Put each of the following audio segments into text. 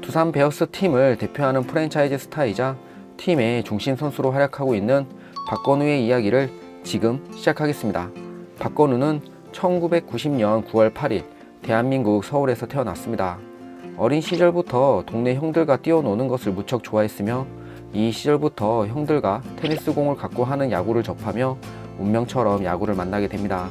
두산 베어스 팀을 대표하는 프랜차이즈 스타이자 팀의 중심 선수로 활약하고 있는 박건우의 이야기를 지금 시작하겠습니다. 박건우는 1990년 9월 8일 대한민국 서울에서 태어났습니다. 어린 시절부터 동네 형들과 뛰어노는 것을 무척 좋아했으며 이 시절부터 형들과 테니스 공을 갖고 하는 야구를 접하며 운명처럼 야구를 만나게 됩니다.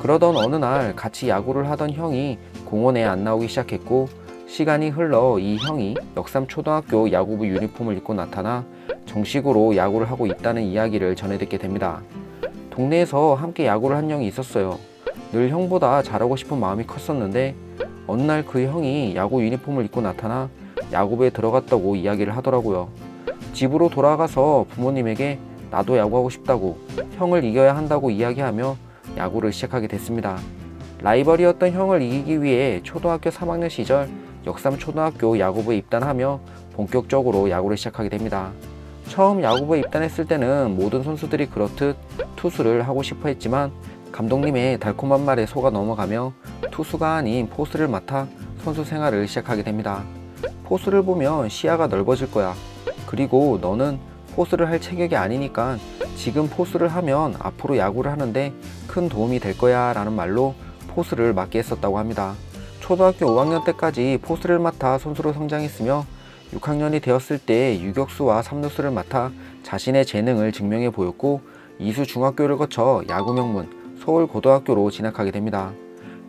그러던 어느 날 같이 야구를 하던 형이 공원에 안 나오기 시작했고 시간이 흘러 이 형이 역삼 초등학교 야구부 유니폼을 입고 나타나 정식으로 야구를 하고 있다는 이야기를 전해 듣게 됩니다. 동네에서 함께 야구를 한 형이 있었어요. 늘 형보다 잘하고 싶은 마음이 컸었는데 어느 날 그 형이 야구 유니폼을 입고 나타나 야구부에 들어갔다고 이야기를 하더라고요. 집으로 돌아가서 부모님에게 나도 야구하고 싶다고 형을 이겨야 한다고 이야기하며 야구를 시작하게 됐습니다. 라이벌이었던 형을 이기기 위해 초등학교 3학년 시절 역삼 초등학교 야구부에 입단하며 본격적으로 야구를 시작하게 됩니다. 처음 야구부에 입단했을 때는 모든 선수들이 그렇듯 투수를 하고 싶어 했지만 감독님의 달콤한 말에 속아 넘어가며 투수가 아닌 포수를 맡아 선수 생활을 시작하게 됩니다. 포수를 보면 시야가 넓어질 거야. 그리고 너는 포수를 할 체격이 아니니까 지금 포수를 하면 앞으로 야구를 하는데 큰 도움이 될 거야 라는 말로 포수를 맡게 했었다고 합니다. 초등학교 5학년 때까지 포수를 맡아 선수로 성장했으며 6학년이 되었을 때 유격수와 삼루수를 맡아 자신의 재능을 증명해 보였고 이수 중학교를 거쳐 야구 명문 서울 고등학교로 진학하게 됩니다.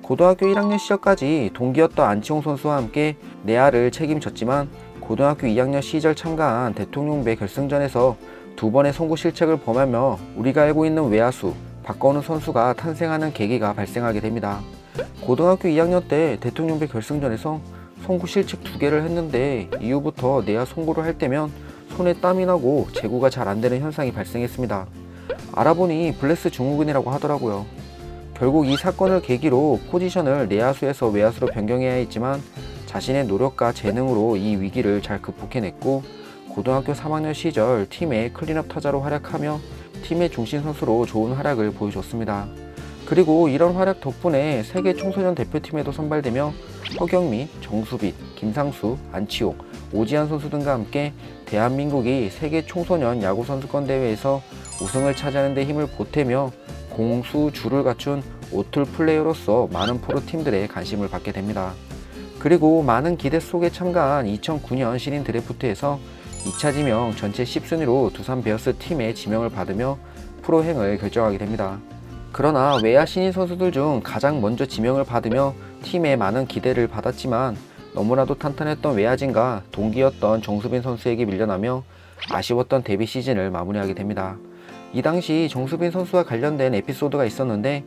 고등학교 1학년 시절까지 동기였던 안치홍 선수와 함께 내야를 책임졌지만 고등학교 2학년 시절 참가한 대통령배 결승전에서 두 번의 송구 실책을 범하며 우리가 알고 있는 외야수 박건우 선수가 탄생하는 계기가 발생하게 됩니다. 고등학교 2학년 때 대통령배 결승전에서 송구 실책 두 개를 했는데 이후부터 내야 송구를 할 때면 손에 땀이 나고 제구가 잘 안 되는 현상이 발생했습니다. 알아보니 블레스 증후군이라고 하더라고요. 결국 이 사건을 계기로 포지션을 내야수에서 외야수로 변경해야 했지만 자신의 노력과 재능으로 이 위기를 잘 극복해냈고 고등학교 3학년 시절 팀의 클린업 타자로 활약하며 팀의 중심 선수로 좋은 활약을 보여줬습니다. 그리고 이런 활약 덕분에 세계 청소년 대표팀에도 선발되며 허경미, 정수빈, 김상수, 안치홍, 오지환 선수 등과 함께 대한민국이 세계 청소년 야구 선수권 대회에서 우승을 차지하는 데 힘을 보태며 공수 주를 갖춘 오툴 플레이어로서 많은 프로 팀들의 관심을 받게 됩니다. 그리고 많은 기대 속에 참가한 2009년 신인 드래프트에서 2차 지명 전체 10순위로 두산 베어스 팀의 지명을 받으며 프로행을 결정하게 됩니다. 그러나 외야 신인 선수들 중 가장 먼저 지명을 받으며 팀에 많은 기대를 받았지만 너무나도 탄탄했던 외야진과 동기였던 정수빈 선수에게 밀려나며 아쉬웠던 데뷔 시즌을 마무리하게 됩니다. 이 당시 정수빈 선수와 관련된 에피소드가 있었는데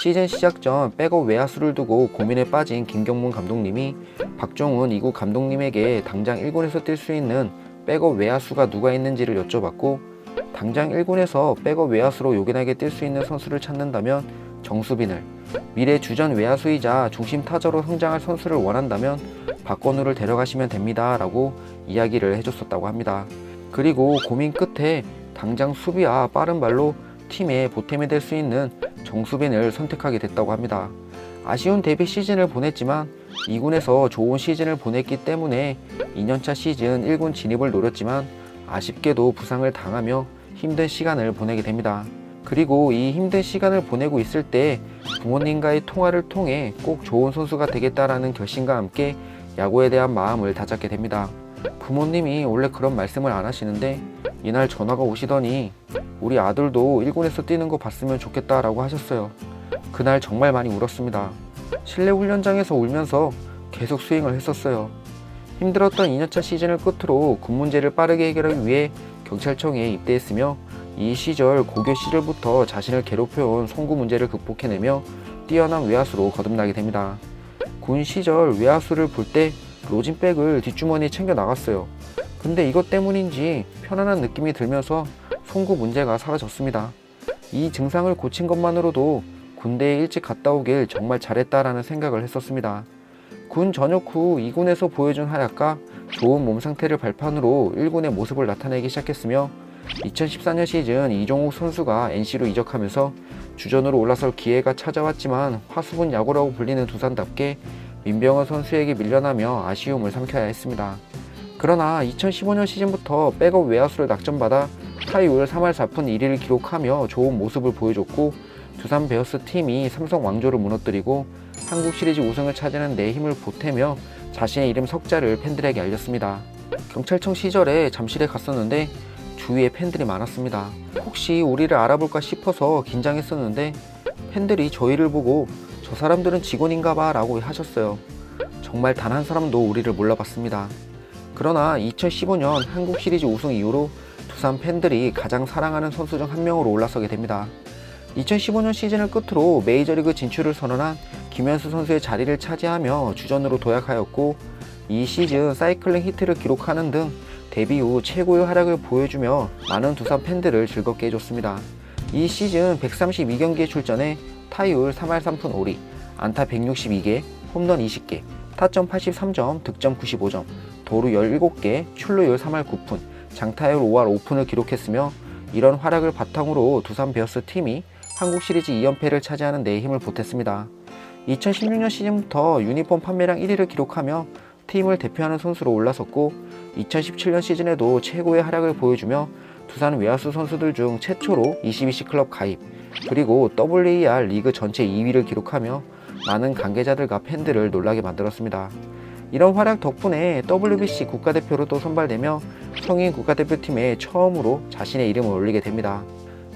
시즌 시작 전 백업 외야수를 두고 고민에 빠진 김경문 감독님이 박종훈 이구 감독님에게 당장 1군에서 뛸 수 있는 백업 외야수가 누가 있는지를 여쭤봤고 당장 1군에서 백업 외야수로 요긴하게 뛸 수 있는 선수를 찾는다면 정수빈을 미래 주전 외야수이자 중심 타자로 성장할 선수를 원한다면 박건우를 데려가시면 됩니다 라고 이야기를 해줬었다고 합니다. 그리고 고민 끝에 당장 수비와 빠른 발로 팀의 보탬이 될 수 있는 정수빈을 선택하게 됐다고 합니다. 아쉬운 데뷔 시즌을 보냈지만 2군에서 좋은 시즌을 보냈기 때문에 2년차 시즌 1군 진입을 노렸지만 아쉽게도 부상을 당하며 힘든 시간을 보내게 됩니다. 그리고 이 힘든 시간을 보내고 있을 때 부모님과의 통화를 통해 꼭 좋은 선수가 되겠다라는 결심과 함께 야구에 대한 마음을 다잡게 됩니다. 부모님이 원래 그런 말씀을 안 하시는데 이날 전화가 오시더니 우리 아들도 1군에서 뛰는 거 봤으면 좋겠다라고 하셨어요. 그날 정말 많이 울었습니다. 실내 훈련장에서 울면서 계속 스윙을 했었어요. 힘들었던 2년차 시즌을 끝으로 군 문제를 빠르게 해결하기 위해 경찰청에 입대했으며 이 시절 고교 시절부터 자신을 괴롭혀온 송구 문제를 극복해내며 뛰어난 외야수로 거듭나게 됩니다. 군 시절 외야수를 볼 때 로진백을 뒷주머니에 챙겨 나갔어요. 근데 이것 때문인지 편안한 느낌이 들면서 송구 문제가 사라졌습니다. 이 증상을 고친 것만으로도 군대에 일찍 갔다 오길 정말 잘했다라는 생각을 했었습니다. 군 전역 후 2군에서 보여준 활약과 좋은 몸 상태를 발판으로 1군의 모습을 나타내기 시작했으며 2014년 시즌 이종욱 선수가 NC로 이적하면서 주전으로 올라설 기회가 찾아왔지만 화수분 야구라고 불리는 두산답게 민병헌 선수에게 밀려나며 아쉬움을 삼켜야 했습니다. 그러나 2015년 시즌부터 백업 외야수를 낙점받아 타율 3할 4푼 1위를 기록하며 좋은 모습을 보여줬고 두산 베어스 팀이 삼성 왕조를 무너뜨리고 한국 시리즈 우승을 차지하는 데 힘을 보태며 자신의 이름 석자를 팬들에게 알렸습니다. 경찰청 시절에 잠실에 갔었는데 주위에 팬들이 많았습니다. 혹시 우리를 알아볼까 싶어서 긴장했었는데 팬들이 저희를 보고 저 사람들은 직원인가 봐 라고 하셨어요. 정말 단 한 사람도 우리를 몰라봤습니다. 그러나 2015년 한국 시리즈 우승 이후로 두산 팬들이 가장 사랑하는 선수 중 한 명으로 올라서게 됩니다. 2015년 시즌을 끝으로 메이저리그 진출을 선언한 김현수 선수의 자리를 차지하며 주전으로 도약하였고 이 시즌 사이클링 히트를 기록하는 등 데뷔 후 최고의 활약을 보여주며 많은 두산 팬들을 즐겁게 해줬습니다. 이 시즌 132경기에 출전해 타율 3할 3푼 5리, 안타 162개, 홈런 20개, 타점 83점, 득점 95점, 도루 17개, 출루율 3할 9푼, 장타율 5할 5푼을 기록했으며 이런 활약을 바탕으로 두산 베어스 팀이 한국 시리즈 2연패를 차지하는 데 힘을 보탰습니다. 2016년 시즌부터 유니폼 판매량 1위를 기록하며 팀을 대표하는 선수로 올라섰고 2017년 시즌에도 최고의 활약을 보여주며 두산 외야수 선수들 중 최초로 22시 클럽 가입 그리고 WAR 리그 전체 2위를 기록하며 많은 관계자들과 팬들을 놀라게 만들었습니다. 이런 활약 덕분에 WBC 국가대표로 또 선발되며 성인 국가대표팀에 처음으로 자신의 이름을 올리게 됩니다.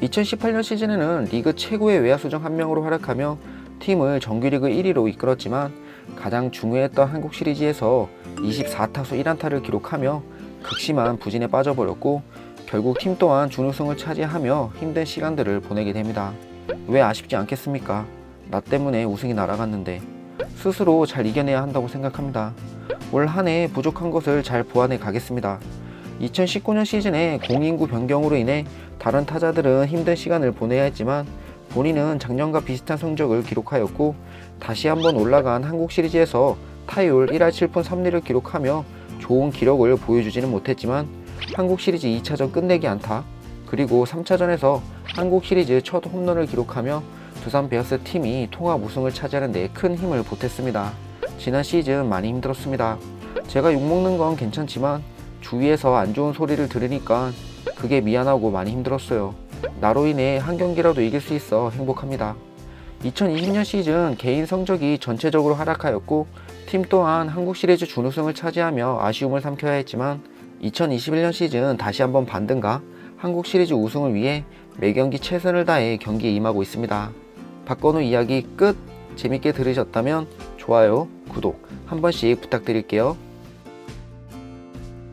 2018년 시즌에는 리그 최고의 외야수 중한 명으로 활약하며 팀을 정규리그 1위로 이끌었지만 가장 중요했던 한국 시리즈에서 24타수 1안타를 기록하며 극심한 부진에 빠져버렸고 결국 팀 또한 준우승을 차지하며 힘든 시간들을 보내게 됩니다. 왜 아쉽지 않겠습니까? 나 때문에 우승이 날아갔는데 스스로 잘 이겨내야 한다고 생각합니다. 올 한 해 부족한 것을 잘 보완해 가겠습니다. 2019년 시즌에 공인구 변경으로 인해 다른 타자들은 힘든 시간을 보내야 했지만 본인은 작년과 비슷한 성적을 기록하였고 다시 한번 올라간 한국 시리즈에서 타율 1할 7푼 3리를 기록하며 좋은 기록을 보여주지는 못했지만 한국 시리즈 2차전 끝내기 안타 그리고 3차전에서 한국 시리즈 첫 홈런을 기록하며 두산 베어스 팀이 통합 우승을 차지하는 데 큰 힘을 보탰습니다. 지난 시즌 많이 힘들었습니다. 제가 욕먹는 건 괜찮지만 주위에서 안 좋은 소리를 들으니까 그게 미안하고 많이 힘들었어요. 나로 인해 한 경기라도 이길 수 있어 행복합니다. 2020년 시즌 개인 성적이 전체적으로 하락하였고 팀 또한 한국 시리즈 준우승을 차지하며 아쉬움을 삼켜야 했지만 2021년 시즌 다시 한번 반등과 한국 시리즈 우승을 위해 매 경기 최선을 다해 경기에 임하고 있습니다. 박건우 이야기 끝! 재밌게 들으셨다면 좋아요, 구독 한 번씩 부탁드릴게요.